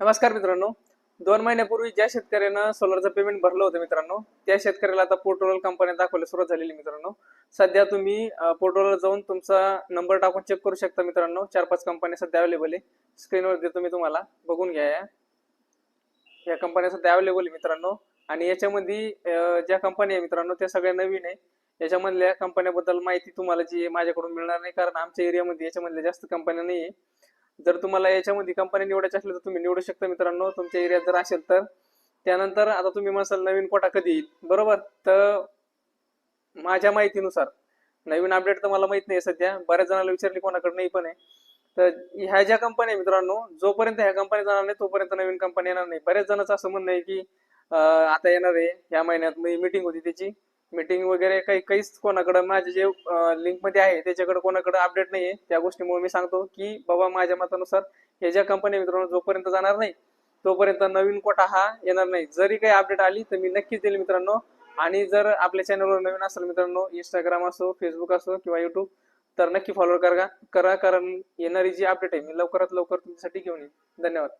नमस्कार मित्रांनो. दोन महिन्यापूर्वी ज्या शेतकऱ्यानं सोलरचं पेमेंट भरलं होतं मित्रांनो त्या शेतकऱ्याला आता पोर्टल कंपन्या दाखवायला सुरुवात झालेली मित्रांनो. सध्या तुम्ही पोर्टलवर जाऊन तुमचा नंबर टाकून चेक करू शकता मित्रांनो. चार पाच कंपन्या सध्या अवेलेबल आहे. स्क्रीनवर देतो मी तुम्हाला. बघून घ्या या. या कंपन्या सध्या अवेलेबल आहे मित्रांनो. आणि याच्यामध्ये ज्या कंपन्या आहे मित्रांनो त्या सगळ्या नवीन आहे. याच्यामधल्या कंपन्याबद्दल माहिती तुम्हाला जी माझ्याकडून मिळणार नाही. कारण आमच्या एरियामध्ये याच्यामधल्या जास्त कंपन्या नाही आहे जर तुम्हाला याच्यामध्ये कंपनी निवडायची असली तर तुम्ही निवडू शकता मित्रांनो. तुमच्या एरियात जर असेल तर. त्यानंतर आता तुम्ही म्हणाल नवीन कोटा कधी येईल? बरोबर? तर माझ्या माहितीनुसार नवीन अपडेट तर मला माहीत नाही सध्या. बऱ्याच जणांना विचारली कोणाकडे नाही पण आहे. तर ह्या ज्या कंपन्या मित्रांनो जोपर्यंत ह्या कंपन्या जाणार नाही तोपर्यंत नवीन कंपनी येणार नाही. बऱ्याच जणांचं असं म्हणणं आहे की आता येणार आहे. ह्या महिन्यात मीटिंग होती त्याची. मीटिंग वगैरे काही काहीच कोणाकडे माझे जे लिंकमध्ये आहे त्याच्याकडे कोणाकडे अपडेट नाहीये त्या गोष्टीमुळे मी सांगतो की बाबा माझ्या मतानुसार हे ज्या कंपनी मित्रांनो जोपर्यंत जाणार नाही तोपर्यंत नवीन कोटा हा येणार नाही. जरी काही अपडेट आली तर मी नक्कीच देईल मित्रांनो. आणि जर आपल्या चॅनलवर नवीन असेल मित्रांनो इंस्टाग्राम असो फेसबुक असो किंवा युट्यूब तर नक्की फॉलो करा करा कारण येणारी जी अपडेट आहे मी लवकरात लवकर तुमच्यासाठी घेऊन येईन. धन्यवाद.